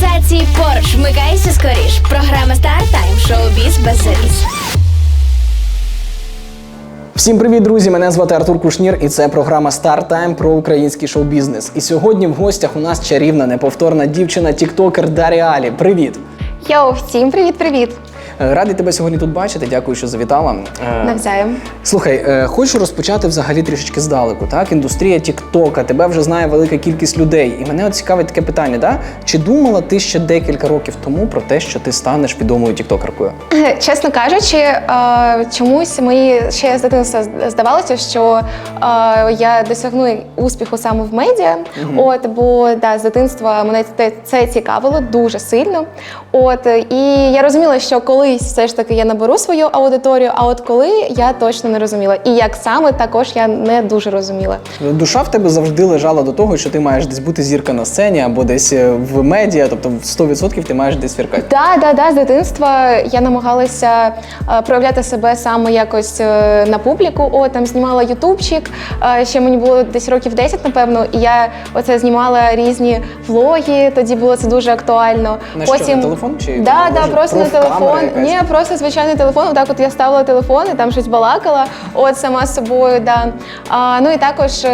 Сенсації поруч, вмикайся скоріш. Програма Start Time. Шоу-біз без завіс. Всім привіт, друзі! Мене звати Артур Кушнір, і це програма Star Time про український шоу-бізнес. І сьогодні в гостях у нас чарівна, неповторна дівчина, тіктокер Дар'я Алі. Привіт! Йоу, всім привіт-привіт! Е, Радий тебе сьогодні тут бачити. Дякую, що завітала. Е, Навзаєм. Слухай, е, хочу розпочати взагалі трішечки здалеку. Так, індустрія Тіктока, тебе вже знає велика кількість людей. І мене от цікавить таке питання: да? чи думала ти ще декілька років тому про те, що ти станеш відомою тіктокеркою? Чесно кажучи, чомусь мені ще з дитинства здавалося, що я досягну успіху саме в медіа. От бо да, з дитинства мене це, цікавило дуже сильно. От і я розуміла, що колись все ж таки я наберу свою аудиторію. А от коли я точно не розуміла, і як саме також я не дуже розуміла. Душа в тебе завжди лежала до того, що ти маєш десь бути зірка на сцені або десь е, в медіа, тобто в 100% ти маєш десь віркати. Да, да, да, з дитинства я намагалася е, проявляти себе саме якось е, на публіку. О, там знімала ютубчик. Ще мені було десь років 10, напевно, і я оце знімала різні влоги. Тоді було це дуже актуально. На що, на телефон чи да, да, просто на телефон. Якась? Ні, просто звичайний телефон. Отак, от я ставила телефон і там щось балакала. От сама з собою. Да. А, ну і також е,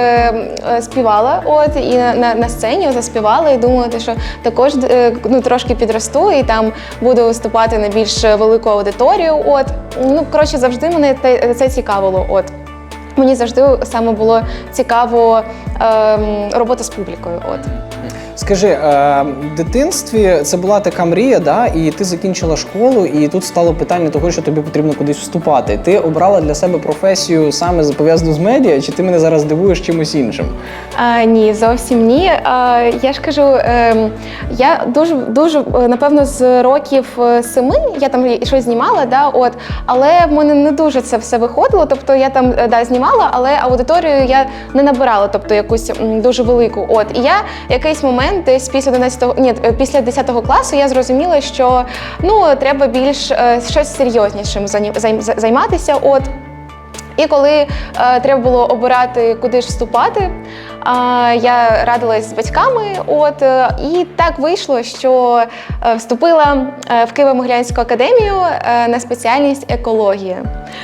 е, співала. От і на, на, на сцені заспівала і думала, те, що також е, ну трошки підросту і там буду виступати на більш велику аудиторію. От ну коротше, завжди мене те- це цікавило. От. Мені завжди саме було цікаво ем, робота з публікою. От. Скажи, е, в дитинстві це була така мрія, да, і ти закінчила школу, і тут стало питання того, що тобі потрібно кудись вступати. Ти обрала для себе професію саме пов'язану з медіа, чи ти мене зараз дивуєш чимось іншим? А, ні, зовсім ні. А, я ж кажу, ем, я дуже дуже е, напевно з років е, семи я там щось знімала, да, от, але в мене не дуже це все виходило. Тобто я там е, да, знімала, але аудиторію я не набирала, тобто якусь дуже велику. От і я якийсь момент, десь після 11 ні, е, після 10 класу, я зрозуміла, що ну треба більш е, щось серйознішим займатися. От. І коли е, треба було обирати, куди ж вступати, я радилась з батьками. От е, і так вийшло, що е, вступила е, в Києво-Могилянську академію на спеціальність екологія.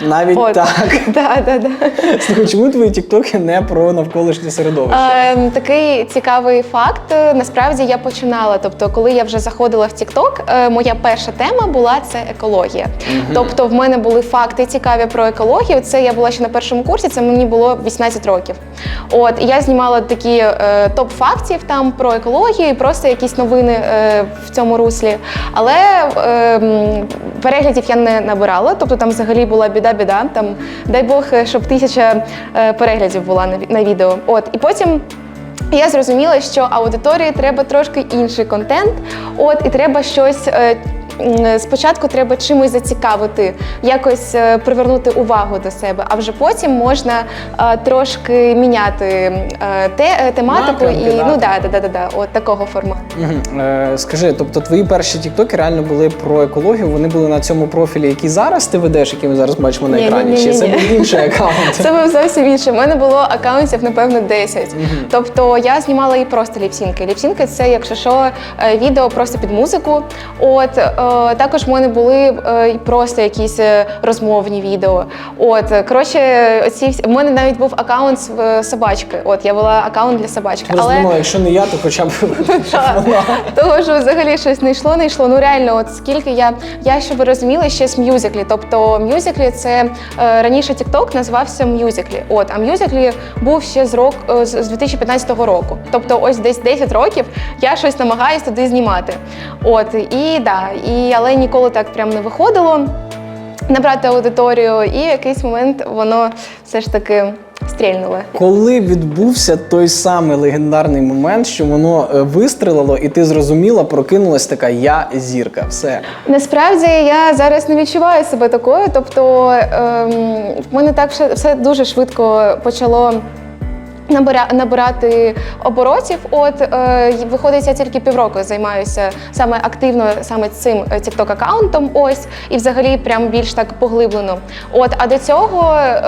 Навіть От. так. Да, да, да. Слухай, чому твої тіктоки не про навколишнє середовище? Е, такий цікавий факт. Насправді я починала. Тобто, коли я вже заходила в е, моя перша тема була це екологія. Тобто, в мене були факти цікаві про екологію. Це я була ще на першому курсі, це мені було 18 років. От і я знімала такі е, топ фактів там про екологію, просто якісь новини е, в цьому руслі. Але е, переглядів я не набирала. Тобто там взагалі була біда-біда. Там дай Бог, щоб тисяча переглядів була на відео. От і потім. Я зрозуміла, що аудиторії треба трошки інший контент. От і треба щось. Спочатку треба чимось зацікавити, якось е, привернути увагу до себе, а вже потім можна е, трошки міняти е, те, тематику Напрямки, і да. ну да, да, да, да, да, от такого формату. Мгм. Е, Скажи, тобто твої перші тіктоки реально були про екологію, вони були на цьому профілі, який зараз ти ведеш, який ми зараз бачимо на Ні, ні, екрані, ні, чи ні, це ні. був інший аккаунт? Це був зовсім інше. У мене було акаунтів, напевно, 10. Тобто я знімала і просто ліпсінки. Ліпсінки це, якщо що, відео просто під музику. От е, також в мене були е, просто якісь е, розмовні відео. От коротше, оці всі- в мене навіть був акаунт з- е, собачки. От я була акаунт для собачки. Просто думала, якщо не я, то хоча б. Того, що взагалі щось не йшло, не йшло. Ну реально, от скільки я. Я щоб ви розуміли, ще з мюзиклі. Тобто мюзиклі це раніше TikTok називався мюзиклі. От, а мюзиклі був ще з рок з 2015 року. Тобто, ось десь 10 років я щось намагаюся туди знімати. От і да, і але ніколи так прям не виходило. Набрати аудиторію, і в якийсь момент воно все ж таки стрільнуло. Коли відбувся той самий легендарний момент, що воно е, вистрелило, і ти зрозуміла, прокинулась така я зірка. Все. Насправді я зараз не відчуваю себе такою. Тобто ем, в мене так все, все дуже швидко почало набирати оборотів. От е, виходить, я тільки півроку займаюся саме активно саме цим TikTok аккаунтом. Ось і взагалі прям більш так поглиблено. От, а до цього, е,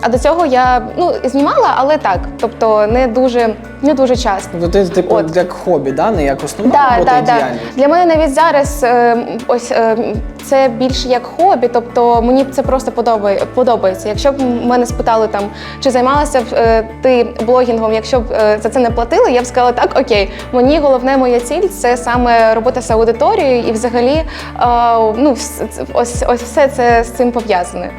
а до цього я ну знімала, але так, тобто не дуже не дуже часто. Тобто ти типу От. як хобі, да? не як основна Да, робота да, да. Для мене навіть зараз е, ось е, це більше як хобі, тобто мені це просто подобає, подобається. Якщо б мене спитали там, чи займалася б е, ти блогінгом, якщо б е, за це не платили, я б сказала так, окей, мені головне моя ціль це саме робота з аудиторією і взагалі е, ну, ось, ось все це з цим пов'язане.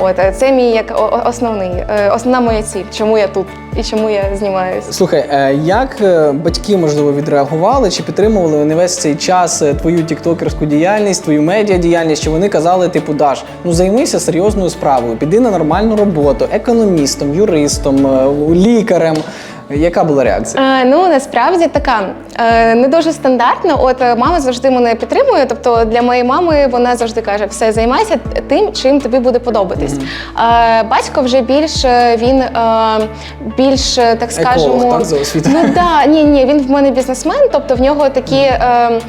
От е, це мій як основний, основна моя ціль, чому я тут і чому я знімаюся. Слухай, е, як е, батьки можливо відреагували, чи підтримували вони весь цей час е, твою тіктокерську діяльність, твою медіадіяльність? Чи вони казали, типу, Даш, ну займися серйозною справою, піди на нормальну роботу, економістом, юристом, лікарем. Яка була реакція? А, ну насправді така не дуже стандартна. От е, мама завжди мене підтримує. Тобто для моєї мами вона завжди каже: все займайся тим, чим тобі буде подобатись. Е, батько вже більш е, він е, більш е, так Еколог, скажемо, так, за освітою? ну да, ні, ні, він в мене бізнесмен, тобто в нього такі, е,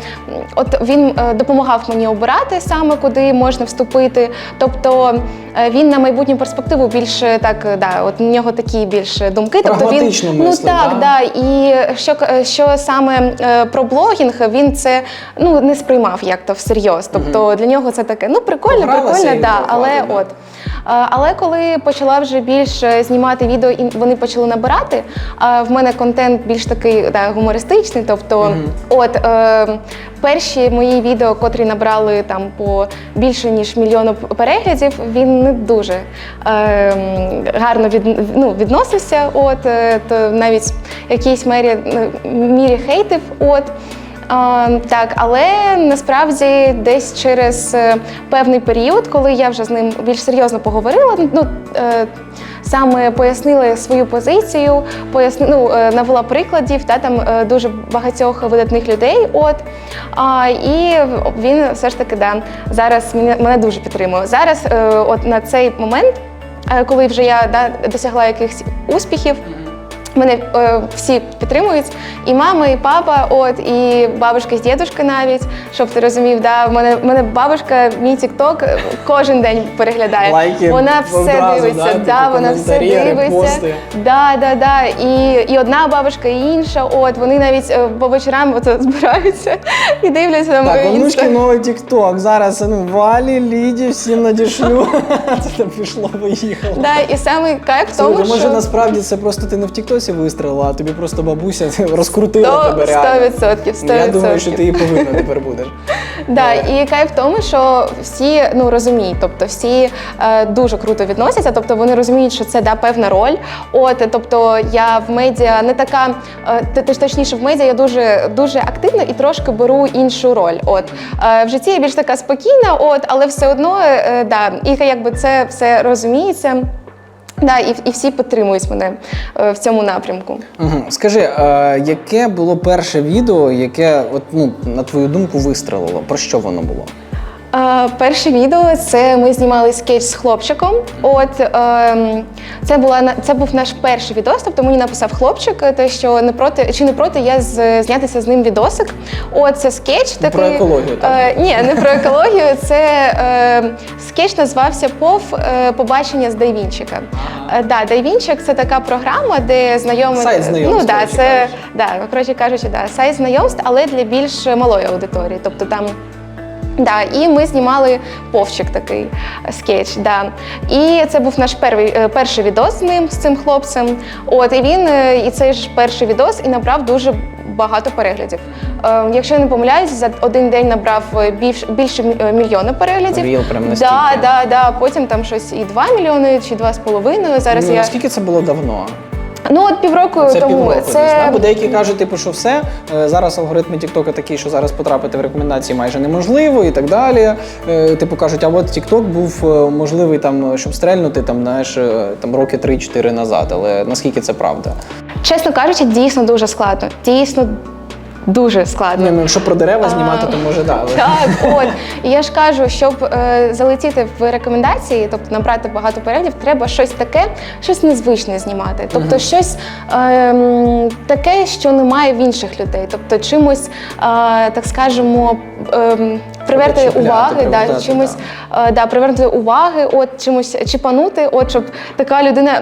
от він е, допомагав мені обирати саме куди можна вступити. Тобто е, він на майбутню перспективу більше так, е, да, от у нього такі більш думки. Тобто він Прагматично ну так, да? да. І що, що саме е, про блогінг він це ну не сприймав як то всерйоз. Тобто для нього це таке, ну прикольно, прикольно, да, але да. от. Е, Але коли почала вже більше знімати відео, і вони почали набирати. е, В мене контент більш такий да, гумористичний. Тобто, от е, перші мої відео, котрі набрали там по більше ніж мільйону переглядів, він не дуже е, гарно від, ну, відносився. От е, то навіть в якійсь мері мірі хейтив. От. Так, але насправді десь через е, певний період, коли я вже з ним більш серйозно поговорила, ну е, саме пояснила свою позицію, поясни, ну, е, навела прикладів, та там дуже багатьох видатних людей. От і він все ж таки да, зараз мене, дуже підтримує. Зараз, от на цей момент, коли вже я да, досягла якихось успіхів. Мене е, всі підтримують, і мама, і папа, от, і бабушка з дідушкою навіть, щоб ти розумів, да, в мене, мене бабушка, мій тікток кожен день переглядає. Лайки вона все одразу, дивиться, да, да, вона все дивиться. репости. Да, да, да. І, і одна бабушка, і інша. От вони навіть е, по вечорам от, збираються і дивляться на Так, мою онучки новий тікток. Зараз ну, Валі, Ліді, всім надішлю. Це там пішло, поїхало. Да, і саме кайф в тому, Слухай, може насправді це просто ти не в Тіктосі вистрелила, а тобі просто бабуся розкрутила тебе реально. 100%, Я думаю, що ти її повинна тепер будеш. Да, і кайф в тому, що всі ну розуміють, тобто всі е, дуже круто відносяться, тобто вони розуміють, що це да певна роль. От тобто я в медіа не така, е, т- т- точніше в медіа я дуже дуже активна і трошки беру іншу роль. От е, в житті я більш така спокійна, от, але все одно е, да, і якби це все розуміється. Да, і, і всі підтримують мене е, в цьому напрямку. Угу. Скажи, е, яке було перше відео, яке, от, ну, на твою думку, вистрелило? Про що воно було? Е, перше відео це ми знімали скетч з хлопчиком. От ем, це була це був наш перший відос. Тобто мені написав хлопчик, е, те, що не проти чи не проти я з, знятися з ним відосик. От це скетч такий. Про екологію, так? Е, ні, не про екологію. Це е, скетч називався Пов е, побачення з Дайвінчика. Е, да, Дайвінчик це така програма, де знайомі Сайт знайомств, Ну да, коротше це кажучи. да, коротше кажучи, да, сайт знайомств, але для більш малої аудиторії. Тобто там Да, і ми знімали повчик такий е, скетч. Да. І це був наш перший, е, перший відос з ним, з цим хлопцем. От і він е, і цей ж перший відос і набрав дуже багато переглядів. Е, якщо я не помиляюсь, за один день набрав більш, більше мільйона переглядів. Ріл прям настільки. да, да, да. Потім там щось і 2 мільйони, чи 2,5. Зараз ну, я Наскільки це було давно? Ну от півроку Це тому. півроку десь, це да? Бо деякі кажуть, типу, що все, е, зараз алгоритми Тіктока такі, що зараз потрапити в рекомендації майже неможливо і так далі. Е, Типу кажуть, а от Тікток був е, можливий там, щоб стрельнути там, знаєш, там роки 3-4 назад. Але наскільки це правда? Чесно кажучи, дійсно дуже складно. Дійсно дуже складно. Не, ну якщо про дерева знімати, то може да. але- Так, от і я ж кажу, щоб е, залетіти в рекомендації, тобто набрати багато переглядів, треба щось таке, щось незвичне знімати. Тобто щось е, таке, що немає в інших людей. Тобто чимось, е, так скажемо, е, приверти Чіпляти, уваги, да, чимось е, да, привернути уваги, от чимось чіпанути, от щоб така людина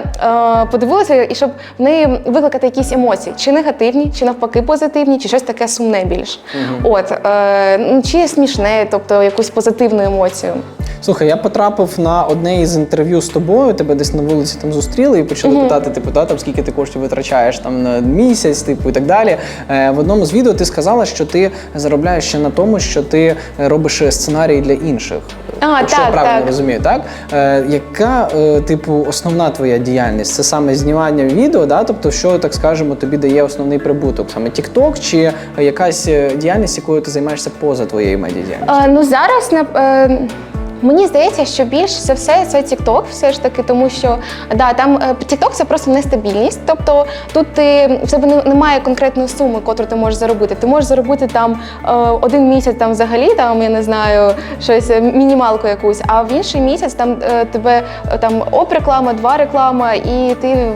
е, подивилася і щоб в неї викликати якісь емоції, чи негативні, чи навпаки позитивні, чи щось таке сумне більш. От е, ну, чи смішне, тобто якусь позитивну емоцію. Слухай, я потрапив на одне із інтерв'ю з тобою, тебе десь на вулиці там зустріли і почали питати, типу, да, там, скільки ти коштів витрачаєш там на місяць, типу, і так далі. Е, в одному з відео ти сказала, що ти заробляєш ще на тому, що ти е, робиш сценарії для інших. А, Якщо я правильно так. розумію, так? Е, яка, е, типу, основна твоя діяльність? Це саме знімання відео, да? тобто, що, так скажемо, тобі дає основний прибуток? Саме TikTok чи якась е, діяльність, якою ти займаєшся поза твоєю медіадіяльністю? Е, ну зараз на е, мені здається, що більш за все це TikTok, все ж таки, тому що да, там е, TikTok це просто нестабільність. Тобто тут ти в тебе немає конкретної суми, котру ти можеш заробити. Ти можеш заробити там е, один місяць там взагалі, там я не знаю, щось е, мінімалку якусь, а в інший місяць там тебе там оп реклама, два реклама, і ти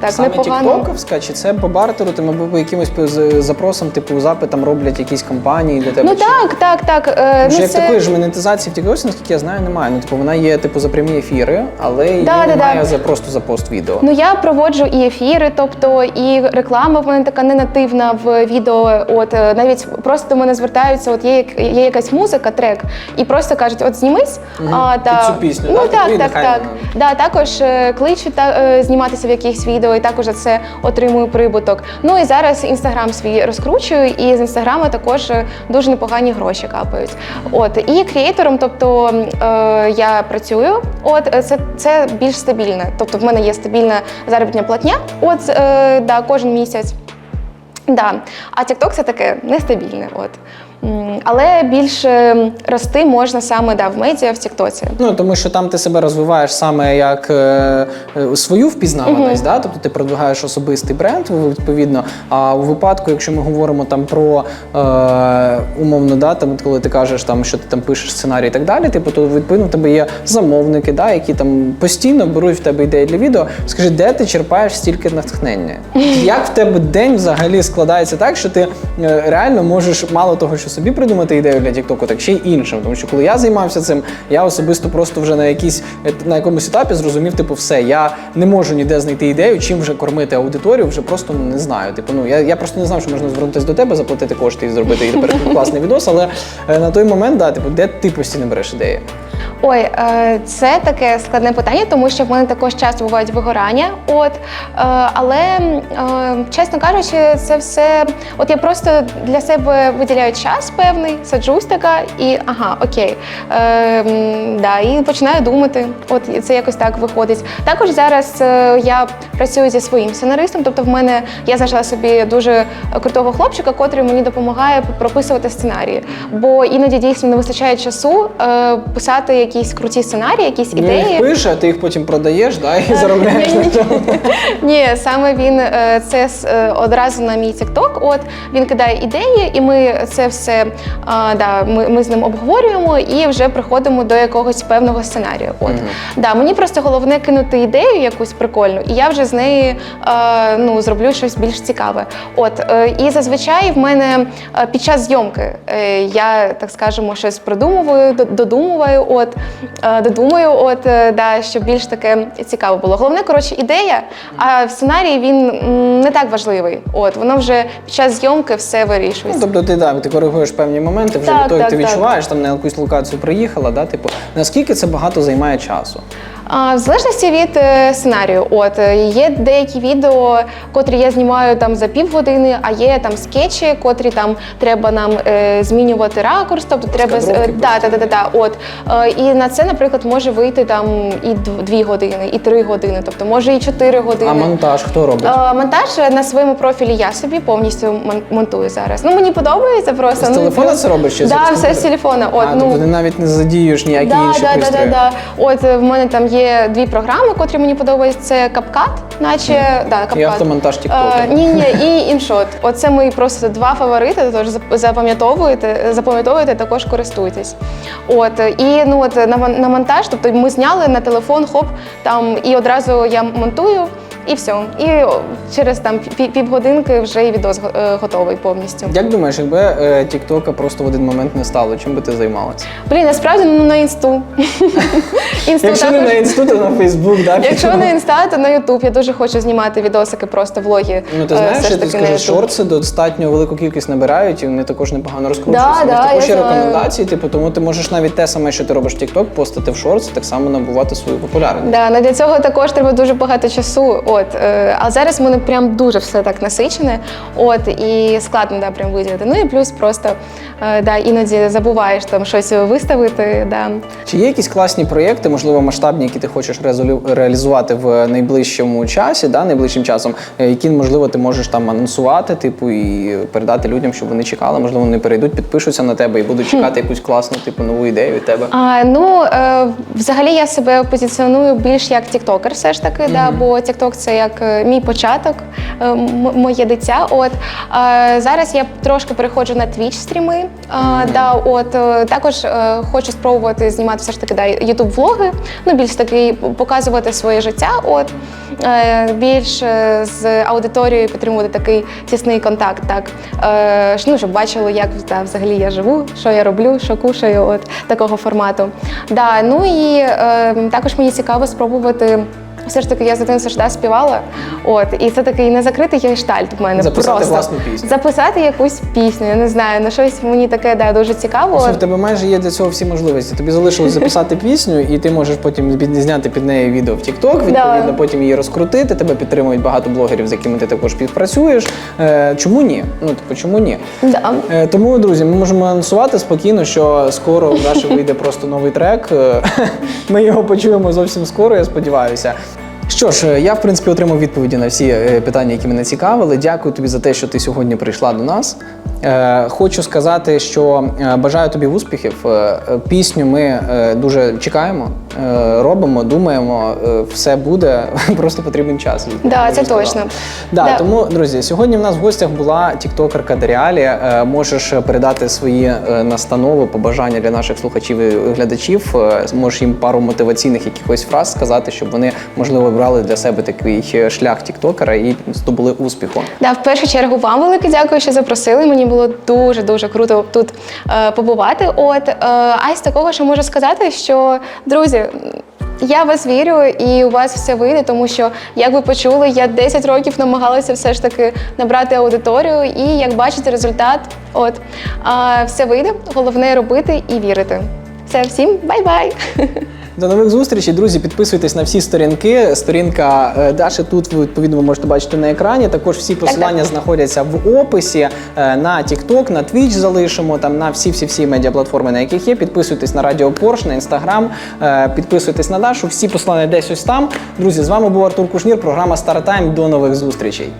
так Саме непогано. тіктоковська, чи це по бартеру, там або по якимось по- з- запросам, типу запитам роблять якісь компанії для тебе? Ну чи- так, так, так. Тому що ну, як такої ж монетизації в Тіктоці, наскільки я знаю, немає. Ну, типу, вона є типу за прямі ефіри, але її Да, немає да. за просто за пост відео. Ну я проводжу і ефіри, тобто і реклама в мене така не нативна в відео. От е, навіть просто до мене звертаються, от є, є якась музика, трек, і просто кажуть, от знімись. А, Під цю пісню, ну так, типу, так, так. вона- Да, також е, кличу та е, зніматися в якихось відео, і також за це отримую прибуток. Ну і зараз інстаграм свій розкручую, і з інстаграма також дуже непогані гроші капають. От і креатором, тобто я працюю. От е, це, це більш стабільне. Тобто в мене є стабільна заробітня платня. От е, да, кожен місяць. Да. А TikTok це таке нестабільне. От. Але більше рости можна саме да, в медіа, в Тіктоці. Ну тому що там ти себе розвиваєш саме як е, е, свою впізнаваність, да? тобто ти продвигаєш особистий бренд відповідно. А у випадку, якщо ми говоримо там про е, умовно, да, там, коли ти кажеш, там, що ти там пишеш сценарій і так далі, типу, то відповідно в тебе є замовники, да, які там постійно беруть в тебе ідеї для відео. Скажи, де ти черпаєш стільки натхнення? Як в тебе день взагалі складається так, що ти е, реально можеш мало того, що собі придумати ідею для Тіктоку, так ще й іншим. Тому що коли я займався цим, я особисто просто вже на якійсь на якомусь етапі зрозумів, типу, все, я не можу ніде знайти ідею, чим вже кормити аудиторію, вже просто не знаю. Типу, ну я, я просто не знав, що можна звернутися до тебе, заплатити кошти і зробити і тепер класний відос. Але е, на той момент, да, типу, де ти постійно береш ідеї? Ой, е, це таке складне питання, тому що в мене також часто бувають вигорання. От, е, але чесно кажучи, це все. От я просто для себе виділяю час певний, саджусь така і ага, окей. Е, да, і починаю думати. От це якось так виходить. Також зараз е, я працюю зі своїм сценаристом, тобто в мене я знайшла собі дуже крутого хлопчика, котрий мені допомагає прописувати сценарії. Бо іноді дійсно не вистачає часу е, писати якісь круті сценарії, якісь Він їх ідеї. пише, а ти їх потім продаєш, да, і заробляєш на цьому. Ні, саме він е, це е, одразу на мій TikTok. От він кидає ідеї, і ми це все а, да, ми, ми з ним обговорюємо і вже приходимо до якогось певного сценарію. От да, мені просто головне кинути ідею якусь прикольну, і я вже з неї е, ну зроблю щось більш цікаве. От е, і зазвичай в мене е, під час зйомки е, я так скажемо щось придумую, д- додумую, от додумаю, от да, щоб більш таке цікаво було. Головне, коротше, ідея, а в сценарії він не так важливий. От воно вже під час зйомки все Ну, вирішується. тобто ти да, ти коригуєш певні моменти, вже Так, від того, як так, ти так. відчуваєш, там на якусь локацію приїхала, да, типу, наскільки це багато займає часу? А, в залежності від е, сценарію, от е, є деякі відео, котрі я знімаю там за півгодини, а є там скетчі, котрі там треба нам е, змінювати ракурс, тобто треба з- е, да, да, да, да, да, от е, і на це, наприклад, може вийти там і дві години, і три години, тобто може і чотири години. А монтаж хто робить? Е, Монтаж на своєму профілі я собі повністю монтую зараз. Ну мені подобається просто. З ну, телефона плюс- це робиш чи Да, все з телефона. От а, ну тобто ти навіть не задіюєш ніякі Да, інші да, да, пристрої? да, да. От е, в мене там є є дві програми, котрі мені подобаються. Це CapCut, наче да, CapCut. І автомонтаж. Е, ні, ні, і іншот. Оце мої просто два фаворити. Тож зап- запам'ятовуєте, запам'ятовуєте, також користуйтесь. От і ну от на, на монтаж, тобто ми зняли на телефон, хоп, там і одразу я монтую. І все. І через там півгодинки вже і відос е, готовий повністю. Як думаєш, якби е, Тіктока просто в один момент не стало, чим би ти займалася? Блін, насправді ну на інсту. інсту Якщо не на інститут, то на Фейсбук, да? Якщо не інста, то на Ютуб. Я дуже хочу знімати відосики, просто влоги. Ну ти е, знаєш, я тобі скажу, шорти достатньо велику кількість набирають, і вони також непогано розкручуються. Також є рекомендації, типу, тому ти можеш навіть те саме, що ти робиш TikTok, постати в шортс, так само набувати свою популярність. Да, ну для цього також треба дуже багато часу. От е, а зараз в мене прям дуже все так насичене. От і складно да, прям виділити. Ну і плюс просто е, да, іноді забуваєш там щось виставити. Да. Чи є якісь класні проєкти, можливо, масштабні, які ти хочеш реалізувати в найближчому часі, да, найближчим часом, е, які, можливо, ти можеш там анонсувати, типу, і передати людям, щоб вони чекали, можливо, вони перейдуть, підпишуться на тебе і будуть чекати якусь класну, типу, нову ідею від тебе. А, ну е, взагалі я себе позиціоную більш як тіктокер, все ж таки, да, бо тікток це як е, мій початок, е, моє дитя. От е, зараз я трошки переходжу на Twitch стріми. Да, от також хочу спробувати знімати все ж таки да, youtube влоги ну більш таки показувати своє життя. От більш з аудиторією підтримувати такий тісний контакт, так ну, щоб бачили, як да, взагалі я живу, що я роблю, що кушаю, от такого формату. Да, ну і також мені цікаво спробувати. Все ж таки, я з дитинства да, співала. От, і це такий незакритий гештальт в мене. Записати просто. власну пісню. Записати якусь пісню, я не знаю, на щось мені таке да, дуже цікаво. Слухай, в тебе майже є для цього всі можливості. Тобі залишилось записати пісню, і ти можеш потім зняти під неї відео в TikTok, відповідно, Да. потім її розкрутити. Тебе підтримують багато блогерів, з якими ти також співпрацюєш. Е, чому ні? Ну типу, чому ні? Да. Е, Тому, друзі, ми можемо анонсувати спокійно, що скоро у Даші вийде просто новий трек. Е, Ми його почуємо зовсім скоро, я сподіваюся. Що ж, е, я в принципі отримав відповіді на всі е, питання, які мене цікавили. Дякую тобі за те, що ти сьогодні прийшла до нас. Е, Хочу сказати, що е, бажаю тобі успіхів. Е, Пісню ми дуже чекаємо, робимо, думаємо, все буде. Просто потрібен час. Да, це точно. Да, Да. Тому, друзі, сьогодні в нас в гостях була тіктокерка Даріалі. Е, Можеш передати свої настанови, побажання для наших слухачів і глядачів. Можеш їм пару мотиваційних якихось фраз сказати, щоб вони можливо брали для себе такий шлях тіктокера і здобули успіху. Да, в першу чергу вам велике дякую, що запросили. Мені було дуже дуже круто тут е, побувати. От е, а з такого, що можу сказати, що друзі. Я вас вірю, і у вас все вийде, тому що, як ви почули, я 10 років намагалася все ж таки набрати аудиторію, і як бачите, результат, от все вийде. Головне робити і вірити. Все, всім бай-бай! До нових зустрічей, друзі. Підписуйтесь на всі сторінки. Сторінка е, Даші тут ви відповідно ви можете бачити на екрані. Також всі посилання знаходяться в описі е, на TikTok, на Twitch залишимо там на всі всі всі медіаплатформи, на яких є. Підписуйтесь на Радіо Порш, на інстаграм, підписуйтесь на Дашу. Всі посилання десь ось там. Друзі, з вами був Артур Кушнір. Програма StarTime. До нових зустрічей.